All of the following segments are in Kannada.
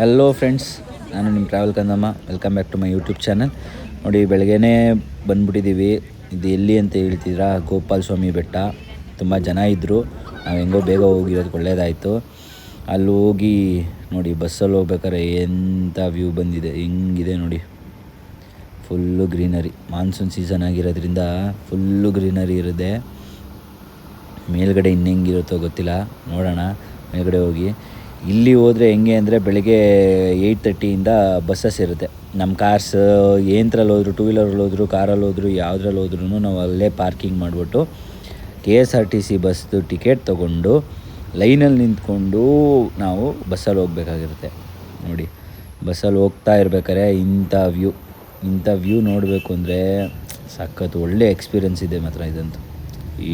ಹಲೋ ಫ್ರೆಂಡ್ಸ್ ನಾನು ನಿಮ್ಮ travel ಕಂದಮ್ಮ. Welcome back to my YouTube channel ನೋಡಿ, ಬೆಳಗ್ಗೆನೇ ಬಂದ್ಬಿಟ್ಟಿದ್ದೀವಿ. ಇದು ಎಲ್ಲಿ ಅಂತ ಹೇಳ್ತಿದ್ರಾ ಗೋಪಾಲ ಸ್ವಾಮಿ ಬೆಟ್ಟ. ತುಂಬ ಜನ ಇದ್ದರು ನಾವು ಹೆಂಗೋ ಬೇಗ ಹೋಗಿರೋದು ಒಳ್ಳೇದಾಯಿತು. ಅಲ್ಲಿ ಹೋಗಿ, ನೋಡಿ ಬಸ್ಸಲ್ಲಿ ಹೋಗ್ಬೇಕಾದ್ರೆ ಎಂಥ ವ್ಯೂ ಬಂದಿದೆ. ಹೆಂಗಿದೆ ನೋಡಿ. ಫುಲ್ಲು ಗ್ರೀನರಿ ಮಾನ್ಸೂನ್ ಸೀಸನ್ ಆಗಿರೋದ್ರಿಂದ ಫುಲ್ಲು ಗ್ರೀನರಿ ಇರುತ್ತೆ. ಮೇಲ್ಗಡೆ ಇನ್ನೆಂಗಿರುತ್ತೋ ಗೊತ್ತಿಲ್ಲ. ನೋಡೋಣ. ಮೇಲ್ಗಡೆ ಹೋಗಿ. ಇಲ್ಲಿ ಹೋದರೆ ಹೆಂಗೆ ಅಂದರೆ ಬೆಳಗ್ಗೆ ಏಯ್ಟ್ ತರ್ಟಿಯಿಂದ ಬಸ್ಸಸ್ ಇರುತ್ತೆ. ನಮ್ಮ ಕಾರ್ಸ್ ಏನ್ರಲ್ಲಿ ಹೋದ್ರು ಟೂ ವೀಲರಲ್ಲಿ ಹೋದ್ರು ಕಾರಲ್ಲಿ ಹೋದ್ರು, ಯಾವುದ್ರಲ್ಲಿ ಹೋದ್ರೂ ನಾವು ಅಲ್ಲೇ ಪಾರ್ಕಿಂಗ್ ಮಾಡಿಬಿಟ್ಟು K S R T C ಬಸ್ದು ticket ತೊಗೊಂಡು ಲೈನಲ್ಲಿ ನಿಂತ್ಕೊಂಡು ನಾವು ಬಸ್ಸಲ್ಲಿ ಹೋಗ್ಬೇಕಾಗಿರುತ್ತೆ. ನೋಡಿ ಬಸ್ಸಲ್ಲಿ ಹೋಗ್ತಾ ಇರ್ಬೇಕಾದ್ರೆ ಇಂಥ ವ್ಯೂ ಇಂಥ ವ್ಯೂ ನೋಡಬೇಕು ಅಂದರೆ ಸಖತ್ ಒಳ್ಳೆ ಎಕ್ಸ್ಪೀರಿಯನ್ಸ್ ಇದೆ ಮಾತ್ರ ಇದಂತು.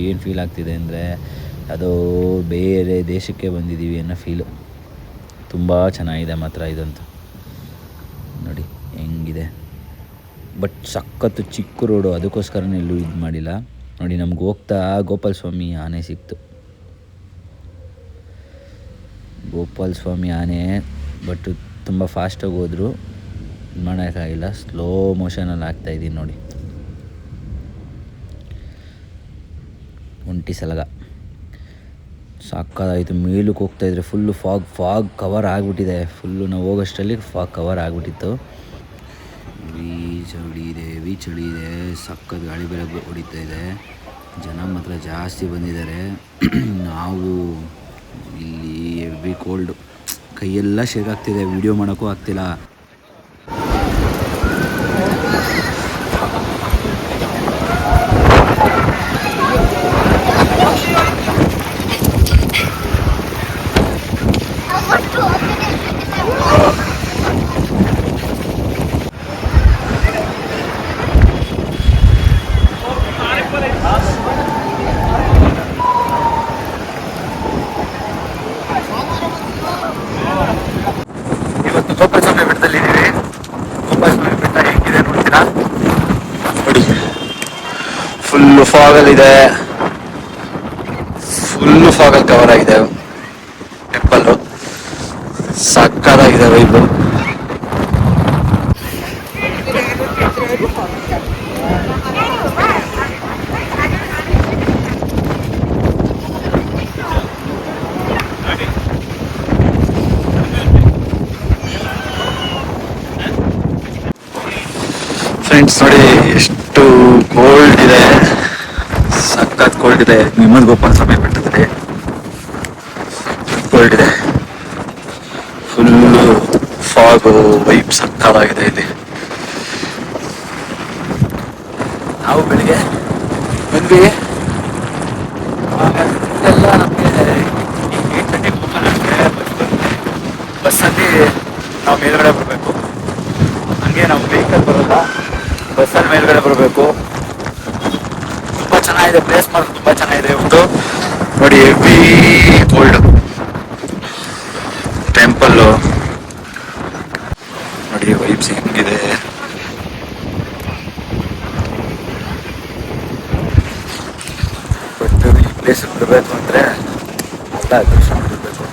ಏನು ಫೀಲ್ ಆಗ್ತಿದೆ ಅಂದರೆ ಅದು ಬೇರೆ ದೇಶಕ್ಕೆ ಬಂದಿದ್ದೀವಿ ಅನ್ನೋ ಫೀಲು ತುಂಬ ಚೆನ್ನಾಗಿದೆ ಮಾತ್ರ ಇದಂತೂ. ನೋಡಿ, ಹೆಂಗಿದೆ. ಬಟ್ ಸಖತ್ತು ಚಿಕ್ಕ ರೋಡು, ಅದಕ್ಕೋಸ್ಕರನೇ ಎಲ್ಲೂ ಇದು ಮಾಡಿಲ್ಲ. ನೋಡಿ, ನಮ್ಗೆ ಹೋಗ್ತಾ ಗೋಪಾಲ ಸ್ವಾಮಿ ಆನೆ ಸಿಕ್ತು. ಗೋಪಾಲ ಸ್ವಾಮಿ ಆನೆ, ಬಟ್ ತುಂಬ ಫಾಸ್ಟಾಗಿ ಹೋದರು. ಇದು ಮಾಡೋಕ್ಕಾಗಿಲ್ಲ ಸ್ಲೋ ಮೋಷನಲ್ಲಿ ಆಗ್ತಾಯಿದ್ದೀನಿ ನೋಡಿ. ಒಂಟಿ ಸಲಗ. ಸಾಕಾಯಿತು ಮೇಲಕ್ಕೆ ಹೋಗ್ತಾಯಿದ್ರೆ ಫುಲ್ಲು ಫಾಗ್ ಫಾಗ್ ಕವರ್ ಆಗಿಬಿಟ್ಟಿದೆ. ಫುಲ್ಲು ನಾವು ಹೋಗೋಷ್ಟರಲ್ಲಿ ಫಾಗ್ ಕವರ್ ಆಗಿಬಿಟ್ಟಿತ್ತು. ಈ ಚಳಿ ಇದೆ ವಿ ಚಳಿ ಇದೆ. ಸಕ್ಕತ್ ಗಾಳಿ ಬೇರೆ ಹೊಡಿತಾ ಇದೆ. ಜನ ಮಾತ್ರ ಜಾಸ್ತಿ ಬಂದಿದ್ದಾರೆ. ನಾವು ಇಲ್ಲಿ ಎವ್ರಿ ಕೋಲ್ಡ್ ಕೈಯೆಲ್ಲ ಶೇಕ್ ಆಗ್ತಿದೆ. ವೀಡಿಯೋ ಮಾಡೋಕ್ಕೂ ಆಗ್ತಿಲ್ಲ ಇವತ್ತು ಗೋಪಾಲ ಸ್ವಾಮಿ ಬೆಟ್ಟದಲ್ಲಿ ಇದ್ದೀವಿ ಗೋಪಾಲ ಸ್ವಾಮಿ ಬೆಟ್ಟ ಹೆಂಗಿದೆ ನೋಡ್ತೀರಾ ನೋಡಿ ಫುಲ್ಲು ಫಾಗಲ್ಲಿದೆ ಫುಲ್ಲು ಫಾಗಲ್ ಕವರ್ ಆಗಿದೆ. ಟೆಂಪಲ್ಲು ಸಕ್ಕದಾಗಿದೆ ವೈಬು ಫ್ರೆಂಡ್ಸ್ ನೋಡಿ ಎಷ್ಟು ಗೋಲ್ಡ್ ಇದೆ. ಕೋಲ್ಡ್ ಇದೆ ನಿಮ್ಮದ್ ಗೋಪಾಲ ಸ್ವಾಮಿ ಬೆಟ್ಟದಲ್ಲಿ ಕೋಲ್ಡ್ ಇದೆ ಫುಲ್ಲು ಫಾಗು ವೈಪ್ ಸಕ್ಕಾಲಾಗಿದೆ ಇಲ್ಲಿ. ನಾವು ಬೆಳಿಗ್ಗೆ ಬಂದ್ವಿ. ಎಲ್ಲ ನಮಗೆ ಏಟ್ ಗಂಟೆಗೆ ಓಪನ್ ಆಗುತ್ತೆ ಬಸ್ಸಲ್ಲಿ ನಾವು ಮೇಲ್ಗಡೆ ಬರಬೇಕು. ಹಂಗೆ ನಾವು ವೆಹಿಕಲ್ ಬರೋಲ್ಲ ಬಸ್ಸಲ್ಲಿ ಮೇಲ್ಗಡೆ ಬರಬೇಕು. ಚೆನ್ನಾಗಿದೆ ಪ್ಲೇಸ್ ಮಾತ್ರ ತುಂಬ ಚೆನ್ನಾಗಿದೆ ಇವತ್ತು. ನೋಡಿ ಹೆವಿ ಕೋಲ್ಡ್ ಟೆಂಪಲ್ಲು ನೋಡಿ ವೈಬ್ಸ್ ಹೆಂಗಿದೆ. ಬಟ್ ಈ ಪ್ಲೇಸ್ ಬರಬೇಕು ಅಂದರೆ ಎಲ್ಲ ದರ್ಶನ ಬಿಡಬೇಕು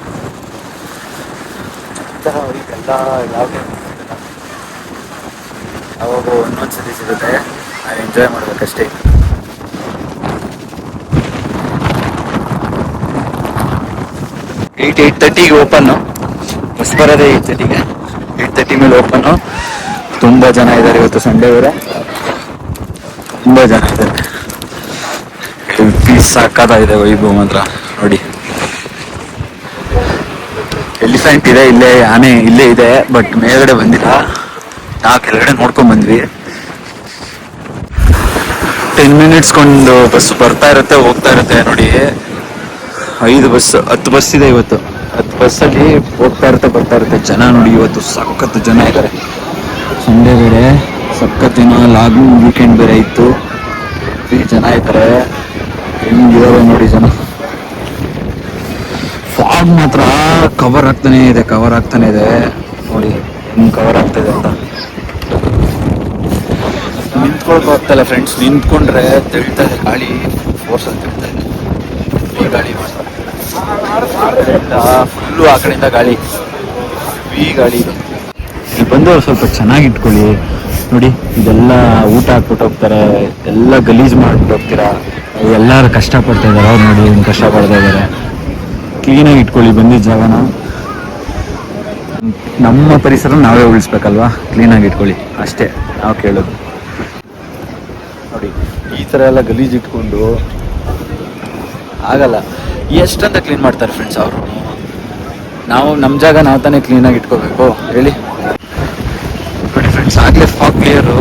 ಇಂತಹ ಎಲ್ಲ ಯಾವ ಅವಾಗ ಒಂದೊಂದು ಸಿಗುತ್ತೆ. ನಾವು ಎಂಜಾಯ್ ಮಾಡ್ಬೇಕಷ್ಟೇ. ಏಯ್ಟ್ ಏಯ್ಟ್ ತರ್ಟಿಗೆ ಓಪನ್ನು ಬಸ್ ಬರೋದೇ ಏಯ್ಟ್ ತರ್ಟಿಗೆ ಏಯ್ಟ್ ತರ್ಟಿ ಮೇಲೆ ಓಪನ್ನು ತುಂಬ ಜನ ಇದ್ದಾರೆ ಇವತ್ತು ಸಂಡೇ ಬೇರೆ ತುಂಬ ಜನ ಇದ್ದಾರೆ. ಪೀಸ್ ಸಾಕಾಗಿದೆ ವೈಭವ ಮಾತ್ರ. ನೋಡಿ. ಎಲಿಫೆಂಟ್ ಇದೆ, ಇಲ್ಲೇ ಆನೆ ಇಲ್ಲೇ ಇದೆ ಬಟ್ ಮೇಲ್ಗಡೆ ಬಂದಿಲ್ಲ. ನಾವು ಕೆಳಗಡೆ ನೋಡ್ಕೊಂಡ್ ಬಂದ್ವಿ. ಟೆನ್ ಮಿನಿಟ್ಸ್ ಕೊಂಡು ಬಸ್ ಬರ್ತಾ ಇರುತ್ತೆ, ಹೋಗ್ತಾ ಇರುತ್ತೆ, ನೋಡಿ. ಐದು ಬಸ್ ಹತ್ತು ಬಸ್ ಇದೆ ಇವತ್ತು. ಹತ್ತು ಬಸ್ಸಲ್ಲಿ ಹೋಗ್ತಾ ಇರುತ್ತೆ, ಬರ್ತಾ ಇರುತ್ತೆ. ಜನ ನೋಡಿ ಇವತ್ತು ಸಖತ್ತು ಜನ ಇದ್ದಾರೆ. ಸಂಡೇ ಬೇರೆ, ಸಖತ್ ದಿನ ಲಾಗು ವೀಕೆಂಡ್ ಬೇರೆ ಇತ್ತು. ಜನ ಇದ್ದಾರೆ. ಹೆಂಗಿದಾರೆ ನೋಡಿ ಜನ. ಫಾಗ್ ಮಾತ್ರ ಕವರ್ ಆಗ್ತಾನೆ ಇದೆ ಕವರ್ ಆಗ್ತಾನೆ ಇದೆ. ನೋಡಿ, ಹೆಂಗ್ ಕವರ್ ಆಗ್ತಾ ಅಂತ. ನಿಂತ್ಕೊಳಕ್ ಫ್ರೆಂಡ್ಸ್ ನಿಂತ್ಕೊಂಡ್ರೆ ತಿಳಿತಾ ಇದೆ ಗಾಳಿ ಫೋರ್ಸ್ ಅಂತ ತೆಗಿತಾ ಇದೆ. ಗಾಳಿ ಮಾತ್ರ. ಫುಲ್ಲು ಆ ಕಡೆಯಿಂದ ಗಾಳಿ. ಈ ಗಾಳಿ ಇದು. ಇಲ್ಲಿ ಬಂದವರು ಸ್ವಲ್ಪ ಚೆನ್ನಾಗಿ ಇಟ್ಕೊಳ್ಳಿ ನೋಡಿ ಇದೆಲ್ಲ ಊಟ ಹಾಕ್ಬಿಟ್ಟು ಹೋಗ್ತಾರೆ. ಎಲ್ಲ ಗಲೀಜ್ ಮಾಡ್ಬಿಟ್ಟು ಹೋಗ್ತೀರಾ? ಎಲ್ಲರೂ ಕಷ್ಟಪಡ್ತಾ ಇದ್ದಾರೆ. ಅವ್ರು ನೋಡಿ ಏನು ಕಷ್ಟ ಪಡ್ತಾ ಇದ್ದಾರೆ ಕ್ಲೀನಾಗಿ ಇಟ್ಕೊಳ್ಳಿ ಬಂದಿದ್ದ ಜಾಗನ. ನಮ್ಮ ಪರಿಸರ ನಾವೇ ಉಳಿಸ್ಬೇಕಲ್ವಾ? ಕ್ಲೀನಾಗಿ ಇಟ್ಕೊಳ್ಳಿ. ಅಷ್ಟೇ ನಾವು ಕೇಳೋದು. ನೋಡಿ ಈ ಥರ ಎಲ್ಲ ಗಲೀಜ್ ಇಟ್ಕೊಂಡು ಆಗಲ್ಲ. ಎಷ್ಟಂತ ಕ್ಲೀನ್ ಮಾಡ್ತಾರೆ ಫ್ರೆಂಡ್ಸ್ ಅವರು? ನಾವು ನಮ್ಮ ಜಾಗ ನಾವು ತಾನೇ ಕ್ಲೀನಾಗಿ ಇಟ್ಕೋಬೇಕು. ಹೇಳಿ. ನೋಡಿ ಫ್ರೆಂಡ್ಸ್ ಆಗಲೇ fog clear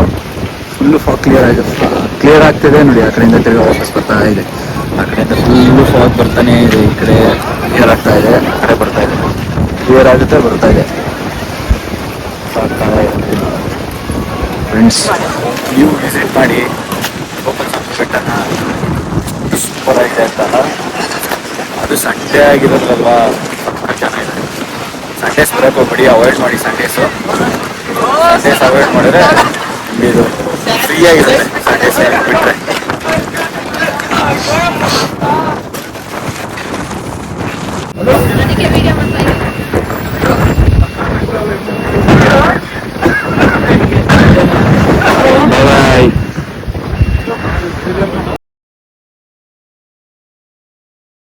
full fog clear ಆಗಿದೆ ಕ್ಲಿಯರ್ ಆಗ್ತಿದೆ ನೋಡಿ, ಆ ಕಡೆಯಿಂದ ತಿರುಗಿ ವಾಪಸ್ ಬರ್ತಾ ಇದೆ. ಆ ಕಡೆಯಿಂದ ಫುಲ್ಲು ಫಾಗ್ ಬರ್ತಾನೆ ಇದೆ, ಈ ಕಡೆ ಕ್ಲಿಯರ್ ಆಗ್ತಾ ಇದೆ, ಆ ಕಡೆ ಬರ್ತಾ ಇದೆ. ಕ್ಲಿಯರ್ ಆಗುತ್ತೆ, ಬರ್ತಾ ಇದೆ. ಫ್ರೆಂಡ್ಸ್ ನೀವು ವಿಸಿಟ್ ಮಾಡಿ ಸೂಪರ್ ಆಗಿದೆ ಅಂತ ಅದು ಸಂಡೇ ಆಗಿರೋದ್ರಲ್ವಾ? ಚೆನ್ನಾಗಿದೆ ಸಂಡೇಸ್ ಬರೋಕ್ಕೆ ಹೋಗ್ಬೇಡಿ ಅವಾಯ್ಡ್ ಮಾಡಿ ಸಂಡೇಸು ಸಂಡೇಸ್ ಅವಾಯ್ಡ್ ಮಾಡಿದ್ರೆ ಇದು ಫ್ರೀ ಆಗಿರುತ್ತೆ ಸಂಡೇಸ್ ಬಿಟ್ಟರೆ